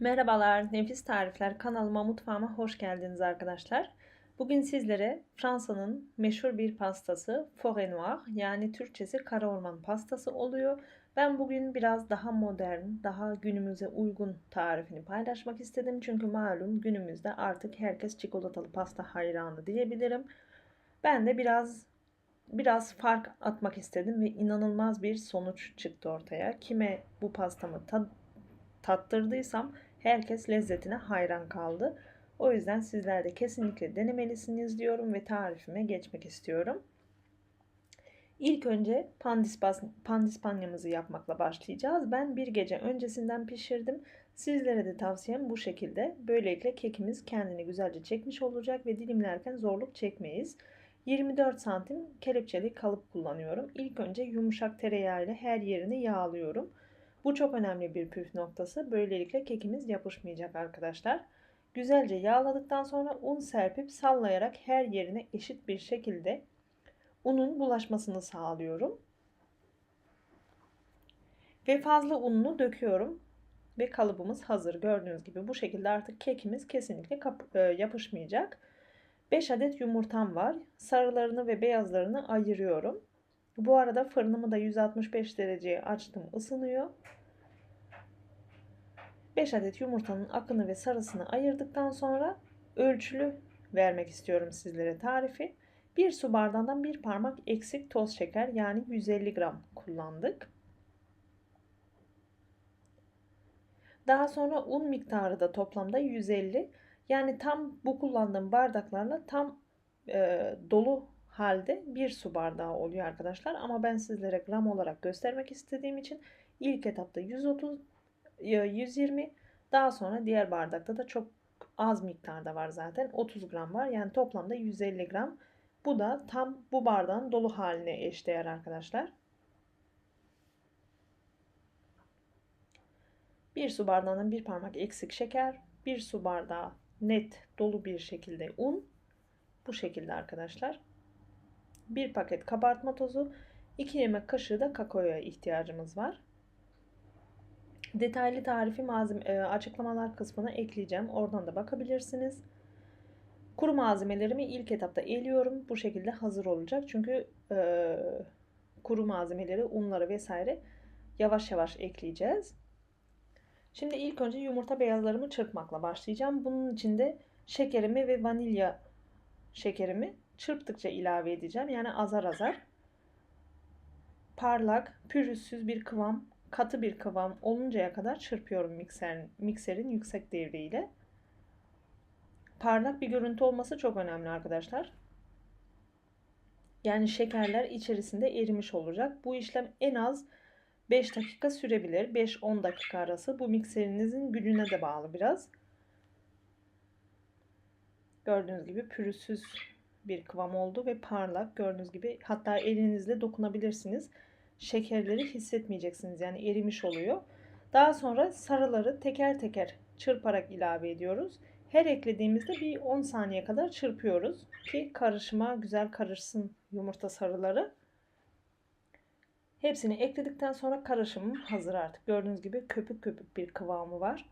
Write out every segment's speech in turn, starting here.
Merhabalar, Nefis Tarifler kanalıma mutfağıma hoş geldiniz arkadaşlar. Bugün sizlere Fransa'nın meşhur bir pastası Forêt Noire yani Türkçesi kara orman pastası oluyor. Ben bugün biraz daha modern, daha günümüze uygun tarifini paylaşmak istedim. Çünkü malum günümüzde artık herkes çikolatalı pasta hayranı diyebilirim. Ben de biraz biraz fark atmak istedim ve inanılmaz bir sonuç çıktı ortaya. Kime bu pastamı tad tattırdıysam herkes lezzetine hayran kaldı. O yüzden sizler de kesinlikle denemelisiniz diyorum ve tarifime geçmek istiyorum. İlk önce pandispanyamızı yapmakla başlayacağız. Ben bir gece öncesinden pişirdim. Sizlere de tavsiyem bu şekilde. Böylelikle kekimiz kendini güzelce çekmiş olacak ve dilimlerken zorluk çekmeyiz. 24 santim kelepçeli kalıp kullanıyorum. İlk önce yumuşak tereyağı ile her yerini yağlıyorum. Bu çok önemli bir püf noktası. Böylelikle kekimiz yapışmayacak arkadaşlar. Güzelce yağladıktan sonra un serpip sallayarak her yerine eşit bir şekilde unun bulaşmasını sağlıyorum. Ve fazla ununu döküyorum. Ve kalıbımız hazır. Gördüğünüz gibi bu şekilde artık kekimiz kesinlikle e, yapışmayacak. 5 adet yumurtam var. Sarılarını ve beyazlarını ayırıyorum. Bu arada fırınımı da 165 dereceye açtım ısınıyor. 5 adet yumurtanın akını ve sarısını ayırdıktan sonra ölçülü vermek istiyorum sizlere tarifi. 1 su bardağından bir parmak eksik toz şeker yani 150 gram kullandık. Daha sonra un miktarı da toplamda 150. Yani tam bu kullandığım bardaklarla tam e, dolu halde bir su bardağı oluyor arkadaşlar. Ama ben sizlere gram olarak göstermek istediğim için ilk etapta 130 120 daha sonra diğer bardakta da çok az miktarda var zaten 30 gram var. Yani toplamda 150 gram. Bu da tam bu bardağın dolu haline eşdeğer arkadaşlar. Bir su bardağının bir parmak eksik şeker, bir su bardağı net dolu bir şekilde un. Bu şekilde arkadaşlar. 1 paket kabartma tozu, 2 yemek kaşığı da kakaoya ihtiyacımız var. Detaylı tarifi malzeme, e, açıklamalar kısmına ekleyeceğim. Oradan da bakabilirsiniz. Kuru malzemelerimi ilk etapta eliyorum. Bu şekilde hazır olacak. Çünkü e, kuru malzemeleri, unları vesaire yavaş yavaş ekleyeceğiz. Şimdi ilk önce yumurta beyazlarımı çırpmakla başlayacağım. Bunun için de şekerimi ve vanilya şekerimi çırptıkça ilave edeceğim. Yani azar azar. Parlak, pürüzsüz bir kıvam, katı bir kıvam oluncaya kadar çırpıyorum mikserin, mikserin yüksek devriyle. Parlak bir görüntü olması çok önemli arkadaşlar. Yani şekerler içerisinde erimiş olacak. Bu işlem en az 5 dakika sürebilir. 5-10 dakika arası. Bu mikserinizin gücüne de bağlı biraz. Gördüğünüz gibi pürüzsüz bir kıvam oldu ve parlak. Gördüğünüz gibi hatta elinizle dokunabilirsiniz. Şekerleri hissetmeyeceksiniz. Yani erimiş oluyor. Daha sonra sarıları teker teker çırparak ilave ediyoruz. Her eklediğimizde bir 10 saniye kadar çırpıyoruz ki karışıma güzel karışsın yumurta sarıları. Hepsini ekledikten sonra karışımım hazır artık. Gördüğünüz gibi köpük köpük bir kıvamı var.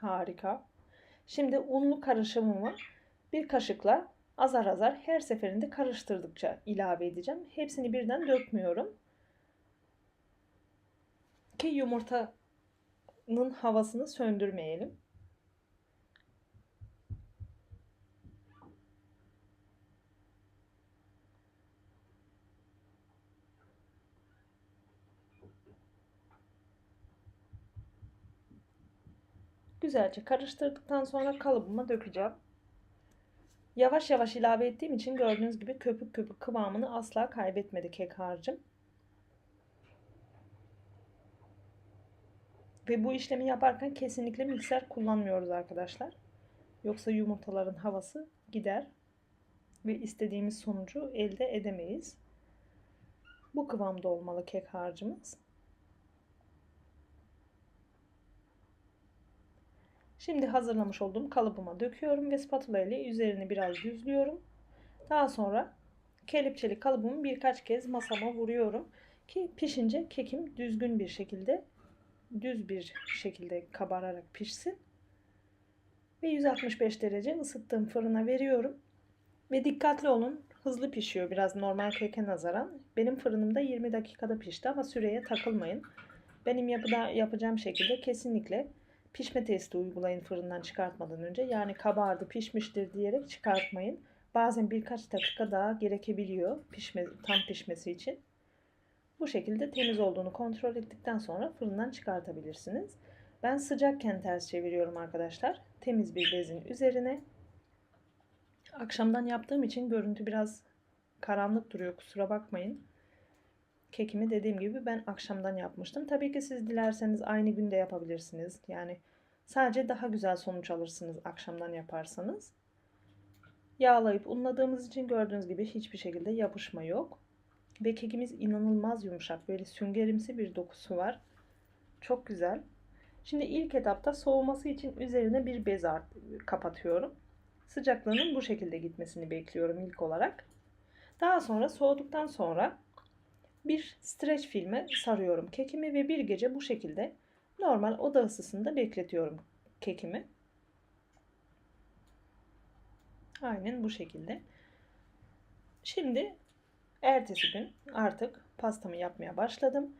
Harika. Şimdi unlu karışımımı bir kaşıkla azar azar her seferinde karıştırdıkça ilave edeceğim. Hepsini birden dökmüyorum. Ki yumurtanın havasını söndürmeyelim. Güzelce karıştırdıktan sonra kalıbıma dökeceğim. Yavaş yavaş ilave ettiğim için gördüğünüz gibi köpük köpük kıvamını asla kaybetmedi kek harcım. Ve bu işlemi yaparken kesinlikle mikser kullanmıyoruz arkadaşlar. Yoksa yumurtaların havası gider ve istediğimiz sonucu elde edemeyiz. Bu kıvamda olmalı kek harcımız. Şimdi hazırlamış olduğum kalıbıma döküyorum ve spatula ile üzerini biraz düzlüyorum. Daha sonra kelepçeli kalıbımı birkaç kez masama vuruyorum ki pişince kekim düzgün bir şekilde düz bir şekilde kabararak pişsin. Ve 165 derece ısıttığım fırına veriyorum. Ve dikkatli olun. Hızlı pişiyor biraz normal keke nazaran. Benim fırınımda 20 dakikada pişti ama süreye takılmayın. Benim yapıda, yapacağım şekilde kesinlikle pişme testi uygulayın fırından çıkartmadan önce. Yani kabardı pişmiştir diyerek çıkartmayın. Bazen birkaç dakika daha gerekebiliyor pişme, tam pişmesi için. Bu şekilde temiz olduğunu kontrol ettikten sonra fırından çıkartabilirsiniz. Ben sıcakken ters çeviriyorum arkadaşlar. Temiz bir bezin üzerine. Akşamdan yaptığım için görüntü biraz karanlık duruyor kusura bakmayın. Kekimi dediğim gibi ben akşamdan yapmıştım. Tabii ki siz dilerseniz aynı günde yapabilirsiniz. Yani sadece daha güzel sonuç alırsınız akşamdan yaparsanız. Yağlayıp unladığımız için gördüğünüz gibi hiçbir şekilde yapışma yok. Ve kekimiz inanılmaz yumuşak. Böyle süngerimsi bir dokusu var. Çok güzel. Şimdi ilk etapta soğuması için üzerine bir bez kapatıyorum. Sıcaklığının bu şekilde gitmesini bekliyorum ilk olarak. Daha sonra soğuduktan sonra bir streç filme sarıyorum kekimi ve bir gece bu şekilde normal oda ısısında bekletiyorum kekimi. Aynen bu şekilde. Şimdi ertesi gün artık pastamı yapmaya başladım.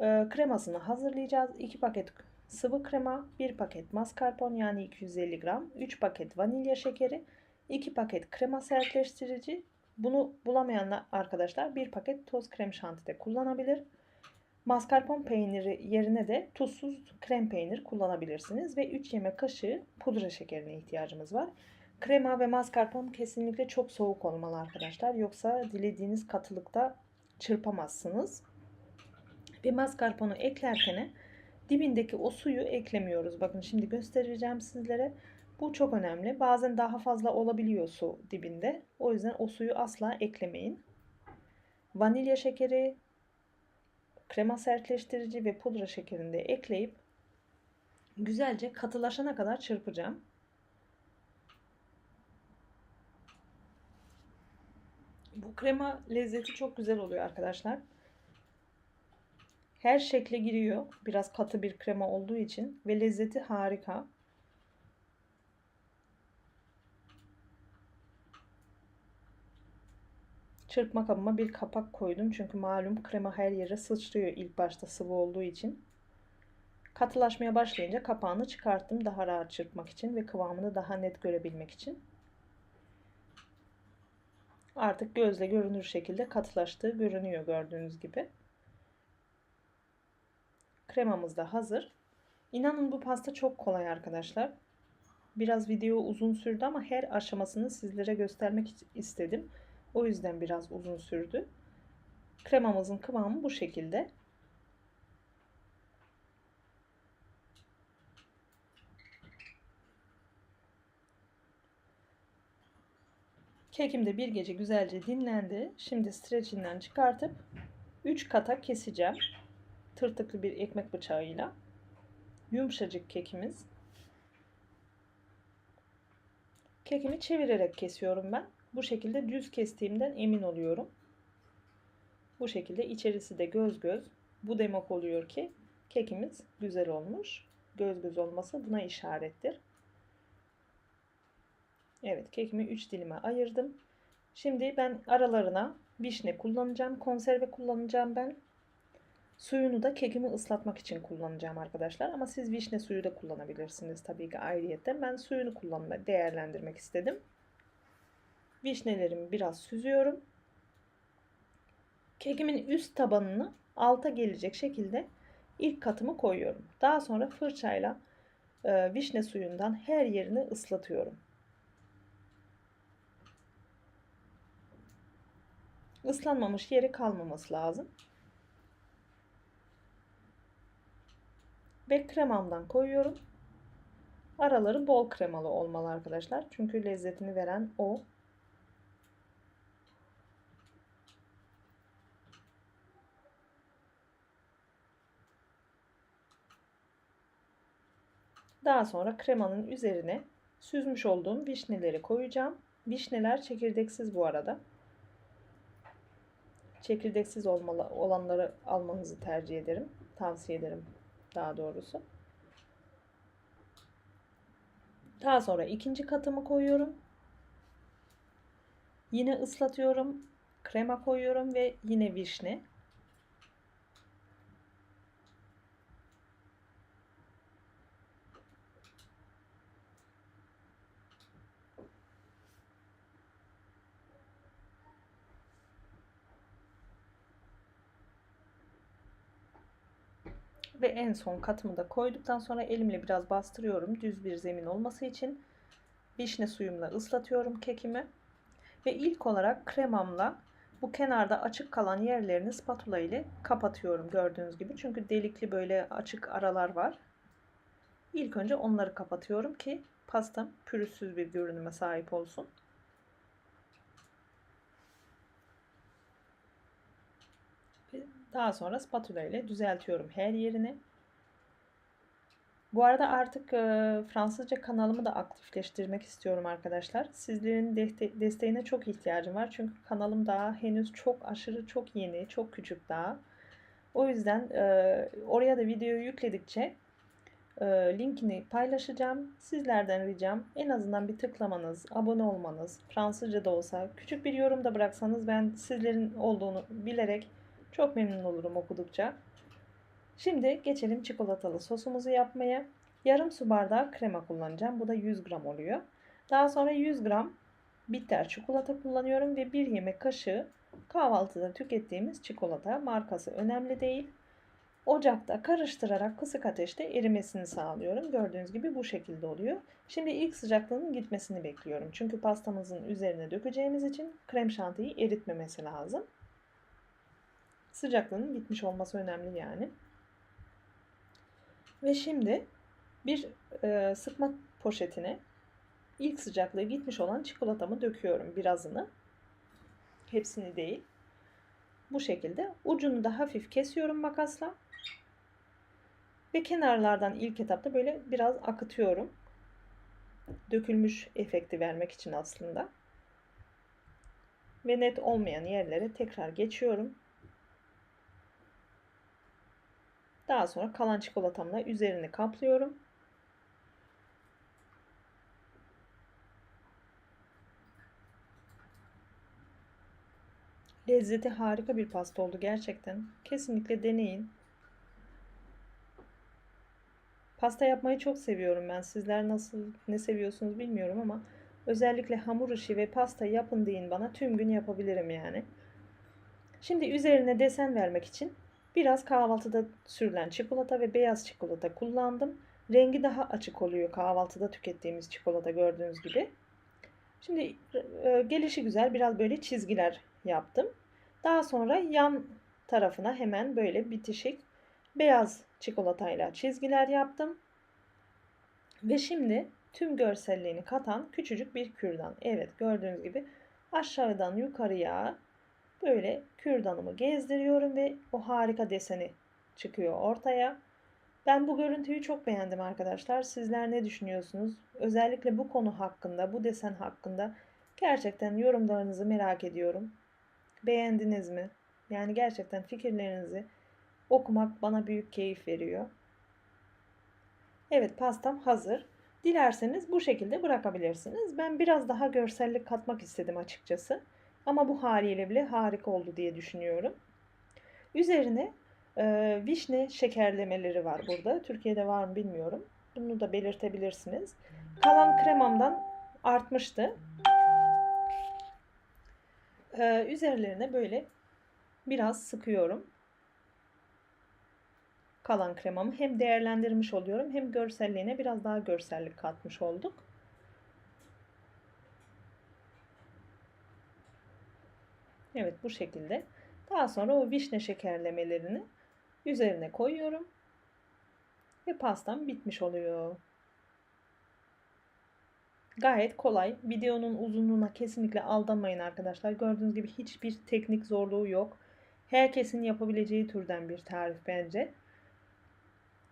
Ee, kremasını hazırlayacağız. 2 paket sıvı krema, 1 paket mascarpone yani 250 gram, 3 paket vanilya şekeri, 2 paket krema sertleştirici. Bunu bulamayan arkadaşlar 1 paket toz krem şanti de kullanabilir. Mascarpone peyniri yerine de tuzsuz krem peynir kullanabilirsiniz ve 3 yemek kaşığı pudra şekerine ihtiyacımız var. Krema ve mascarpone kesinlikle çok soğuk olmalı arkadaşlar. Yoksa dilediğiniz katılıkta çırpamazsınız. Ve mascarpone'u eklerken dibindeki o suyu eklemiyoruz. Bakın şimdi göstereceğim sizlere. Bu çok önemli. Bazen daha fazla olabiliyor su dibinde. O yüzden o suyu asla eklemeyin. Vanilya şekeri, krema sertleştirici ve pudra şekerini de ekleyip güzelce katılaşana kadar çırpacağım. Bu krema lezzeti çok güzel oluyor arkadaşlar. Her şekle giriyor. Biraz katı bir krema olduğu için ve lezzeti harika. Çırpma kabıma bir kapak koydum. Çünkü malum krema her yere sıçrıyor ilk başta sıvı olduğu için. Katılaşmaya başlayınca kapağını çıkarttım daha rahat çırpmak için ve kıvamını daha net görebilmek için. Artık gözle görünür şekilde katılaştığı görünüyor gördüğünüz gibi. Kremamız da hazır. İnanın bu pasta çok kolay arkadaşlar. Biraz video uzun sürdü ama her aşamasını sizlere göstermek istedim. O yüzden biraz uzun sürdü. Kremamızın kıvamı bu şekilde. Kekim de bir gece güzelce dinlendi. Şimdi streçinden çıkartıp 3 kata keseceğim. Tırtıklı bir ekmek bıçağıyla. Yumuşacık kekimiz. Kekimi çevirerek kesiyorum ben. Bu şekilde düz kestiğimden emin oluyorum. Bu şekilde içerisi de göz göz. Bu demek oluyor ki kekimiz güzel olmuş. Göz göz olması buna işarettir. Evet kekimi 3 dilime ayırdım. Şimdi ben aralarına vişne kullanacağım. Konserve kullanacağım ben. Suyunu da kekimi ıslatmak için kullanacağım arkadaşlar. Ama siz vişne suyu da kullanabilirsiniz tabii ki ayrıyetten. Ben suyunu kullanma, değerlendirmek istedim. Vişnelerimi biraz süzüyorum. Kekimin üst tabanını alta gelecek şekilde ilk katımı koyuyorum. Daha sonra fırçayla e, vişne suyundan her yerini ıslatıyorum. Islanmamış yeri kalmaması lazım. Ve kremamdan koyuyorum. Araları bol kremalı olmalı arkadaşlar. Çünkü lezzetini veren o. Daha sonra kremanın üzerine süzmüş olduğum vişneleri koyacağım. Vişneler çekirdeksiz bu arada çekirdeksiz olmalı olanları almanızı tercih ederim. Tavsiye ederim daha doğrusu. Daha sonra ikinci katımı koyuyorum. Yine ıslatıyorum. Krema koyuyorum ve yine vişne. Ve en son katımı da koyduktan sonra elimle biraz bastırıyorum düz bir zemin olması için. Vişne suyumla ıslatıyorum kekimi. Ve ilk olarak kremamla bu kenarda açık kalan yerlerini spatula ile kapatıyorum gördüğünüz gibi. Çünkü delikli böyle açık aralar var. İlk önce onları kapatıyorum ki pastam pürüzsüz bir görünüme sahip olsun. Daha sonra spatula ile düzeltiyorum her yerini. Bu arada artık e, Fransızca kanalımı da aktifleştirmek istiyorum arkadaşlar. Sizlerin de desteğine çok ihtiyacım var. Çünkü kanalım daha henüz çok aşırı çok yeni, çok küçük daha. O yüzden e, oraya da videoyu yükledikçe e, linkini paylaşacağım. Sizlerden ricam en azından bir tıklamanız, abone olmanız, Fransızca da olsa küçük bir yorum da bıraksanız ben sizlerin olduğunu bilerek çok memnun olurum okudukça. Şimdi geçelim çikolatalı sosumuzu yapmaya. Yarım su bardağı krema kullanacağım. Bu da 100 gram oluyor. Daha sonra 100 gram bitter çikolata kullanıyorum ve bir yemek kaşığı kahvaltıda tükettiğimiz çikolata markası önemli değil. Ocakta karıştırarak kısık ateşte erimesini sağlıyorum. Gördüğünüz gibi bu şekilde oluyor. Şimdi ilk sıcaklığının gitmesini bekliyorum. Çünkü pastamızın üzerine dökeceğimiz için krem şantiyi eritmemesi lazım. Sıcaklığının gitmiş olması önemli yani. Ve şimdi bir e, sıkma poşetine ilk sıcaklığı gitmiş olan çikolatamı döküyorum birazını. Hepsini değil. Bu şekilde ucunu da hafif kesiyorum makasla. Ve kenarlardan ilk etapta böyle biraz akıtıyorum. Dökülmüş efekti vermek için aslında. Ve net olmayan yerlere tekrar geçiyorum. Daha sonra kalan çikolatamla üzerini kaplıyorum. Lezzeti harika bir pasta oldu gerçekten. Kesinlikle deneyin. Pasta yapmayı çok seviyorum ben. Sizler nasıl ne seviyorsunuz bilmiyorum ama özellikle hamur işi ve pasta yapın deyin bana tüm gün yapabilirim yani. Şimdi üzerine desen vermek için Biraz kahvaltıda sürülen çikolata ve beyaz çikolata kullandım. Rengi daha açık oluyor kahvaltıda tükettiğimiz çikolata gördüğünüz gibi. Şimdi e, gelişi güzel biraz böyle çizgiler yaptım. Daha sonra yan tarafına hemen böyle bitişik beyaz çikolatayla çizgiler yaptım. Ve şimdi tüm görselliğini katan küçücük bir kürdan. Evet gördüğünüz gibi aşağıdan yukarıya Böyle kürdanımı gezdiriyorum ve o harika deseni çıkıyor ortaya. Ben bu görüntüyü çok beğendim arkadaşlar. Sizler ne düşünüyorsunuz? Özellikle bu konu hakkında, bu desen hakkında gerçekten yorumlarınızı merak ediyorum. Beğendiniz mi? Yani gerçekten fikirlerinizi okumak bana büyük keyif veriyor. Evet pastam hazır. Dilerseniz bu şekilde bırakabilirsiniz. Ben biraz daha görsellik katmak istedim açıkçası. Ama bu haliyle bile harika oldu diye düşünüyorum. Üzerine e, vişne şekerlemeleri var burada. Türkiye'de var mı bilmiyorum. Bunu da belirtebilirsiniz. Kalan kremamdan artmıştı. Ee, üzerlerine böyle biraz sıkıyorum. Kalan kremamı hem değerlendirmiş oluyorum hem görselliğine biraz daha görsellik katmış olduk. Evet bu şekilde. Daha sonra o vişne şekerlemelerini üzerine koyuyorum. Ve pastam bitmiş oluyor. Gayet kolay. Videonun uzunluğuna kesinlikle aldanmayın arkadaşlar. Gördüğünüz gibi hiçbir teknik zorluğu yok. Herkesin yapabileceği türden bir tarif bence.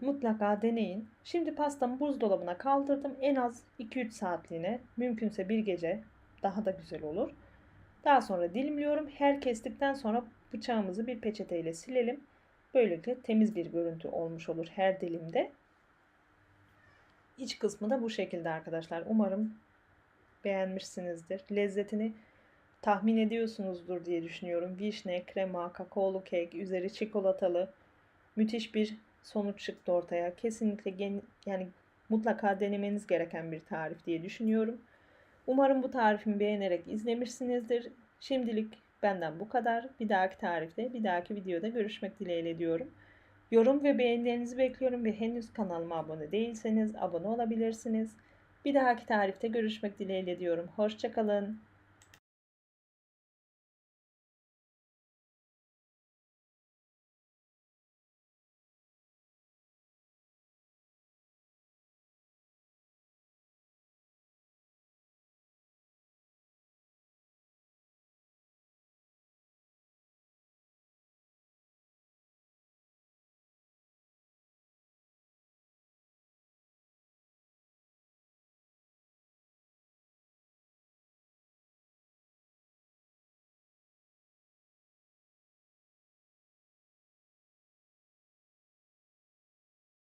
Mutlaka deneyin. Şimdi pastamı buzdolabına kaldırdım. En az 2-3 saatliğine. Mümkünse bir gece daha da güzel olur. Daha sonra dilimliyorum. Her kestikten sonra bıçağımızı bir peçeteyle silelim. Böylelikle temiz bir görüntü olmuş olur her dilimde. İç kısmı da bu şekilde arkadaşlar. Umarım beğenmişsinizdir. Lezzetini tahmin ediyorsunuzdur diye düşünüyorum. Vişne, krema, kakaolu kek, üzeri çikolatalı müthiş bir sonuç çıktı ortaya. Kesinlikle yani mutlaka denemeniz gereken bir tarif diye düşünüyorum. Umarım bu tarifimi beğenerek izlemişsinizdir. Şimdilik benden bu kadar. Bir dahaki tarifte, bir dahaki videoda görüşmek dileğiyle diyorum. Yorum ve beğenilerinizi bekliyorum ve henüz kanalıma abone değilseniz abone olabilirsiniz. Bir dahaki tarifte görüşmek dileğiyle diyorum. Hoşçakalın.